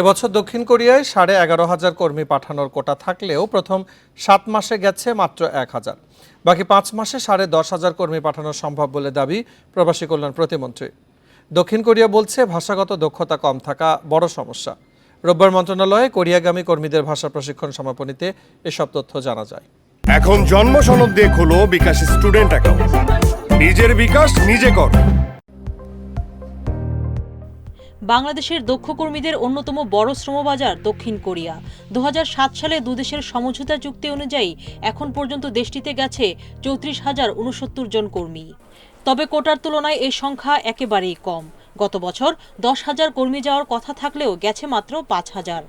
এবছর দক্ষিণ কোরিয়ায় সাড়ে এগারো হাজার কর্মী পাঠানোর কোটা থাকলেও প্রথম সাত মাসে গেছে মাত্র এক হাজার। বাকি পাঁচ মাসে সাড়ে দশ হাজার কর্মী পাঠানো সম্ভব বলে দাবি প্রবাসী কল্যাণ প্রতিমন্ত্রী। দক্ষিণ কোরিয়া বলছে ভাষাগত দক্ষতা কম থাকা বড় সমস্যা। রোববার মন্ত্রণালয়ে কোরিয়াগামী কর্মীদের ভাষা প্রশিক্ষণ সমাপনীতে এসব তথ্য জানা যায়। এখন জন্ম সনদ দিয়ে খোলো বিকাশ স্টুডেন্ট অ্যাকাউন্ট। নিজের বিকাশ নিজে কর। বাংলাদেশের দক্ষ কর্মীদের অন্যতম বড় শ্রমবাজার দক্ষিণ কোরিয়া। দু হাজার সাত সালে দুদেশের সমঝোতা চুক্তি অনুযায়ী এখন পর্যন্ত দেশটিতে গেছে চৌত্রিশ হাজার উনসত্তর জন কর্মী। তবে কোটার তুলনায় এই সংখ্যা একেবারেই কম। গত বছর দশ হাজার কর্মী যাওয়ার কথা থাকলেও গেছে মাত্র পাঁচ হাজার।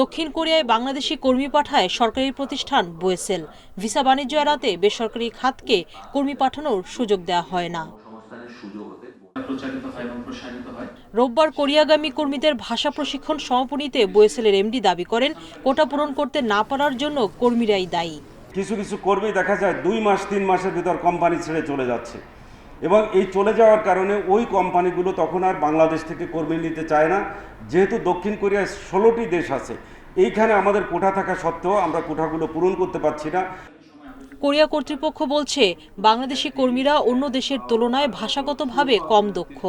দক্ষিণ কোরিয়ায় বাংলাদেশি কর্মী পাঠায় সরকারি প্রতিষ্ঠান বোয়েসেল। ভিসা বাণিজ্য এড়াতে বেসরকারি খাতকে কর্মী পাঠানোর সুযোগ দেওয়া হয় না। প্রচারিত হয় এবং প্রসারিত হয়। রোববার কোরিয়াগামী কর্মীদের ভাষা প্রশিক্ষণ সমাপনীতে বোয়েসেলের এমডি দাবি করেন কোটা পূরণ করতে না পারার জন্য কর্মীরাই দায়ী। কিছু কিছু কর্মী দেখা যায় দুই মাস তিন মাসের ভিতর কোম্পানি ছেড়ে চলে যাচ্ছে। এবং এই চলে যাওয়ার কারণে ওই কোম্পানিগুলো তখন আর বাংলাদেশ থেকে কর্মী নিতে চায় না। যেহেতু দক্ষিণ কোরিয়ায় ষোলোটি দেশ আছে এইখানে আমাদের কোঠা থাকা সত্ত্বেও আমরা কোঠাগুলো পূরণ করতে পারছি না। কোরিয়া কর্তৃপক্ষ বলছে বাংলাদেশি কর্মীরা অন্য দেশের তুলনায় ভাষাগতভাবে কম দক্ষ।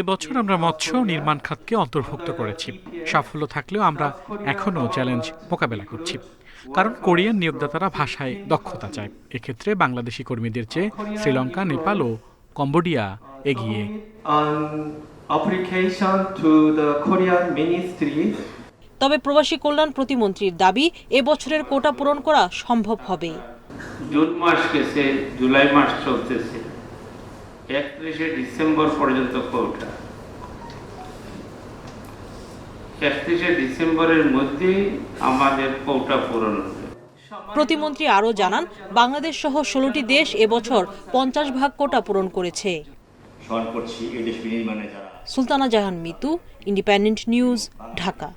এবছর আমরা মৎস্য নির্মাণ খাতকে অন্তর্ভুক্ত করেছি। সাফল্য থাকলেও আমরা এখনও চ্যালেঞ্জ মোকাবেলা করছি। কারণ কোরিয়ান নিয়োগদাতারা ভাষায় দক্ষতা চায়। এক্ষেত্রে বাংলাদেশি কর্মীদের চেয়ে শ্রীলঙ্কা নেপাল ও কম্বোডিয়া এগিয়ে। On application to the Korean ministry তবে প্রবাসী কল্যাণ প্রতিমন্ত্রীর দাবি এবছরের কোটা পূরণ করা সম্ভব হবে। জুন মাস গেছে জুলাই মাস চলতেছে। একত্রিশে ডিসেম্বর পর্যন্ত কোটা। একত্রিশে ডিসেম্বরের মধ্যেই আমাদের কোটা পূরণ হবে। প্রতিমন্ত্রী আরও জানান বাংলাদেশ সহ ষোলোটি দেশ এবছর পঞ্চাশ ভাগ কোটা পূরণ করেছে। Sultana Jahan Mitu Independent News Dhaka.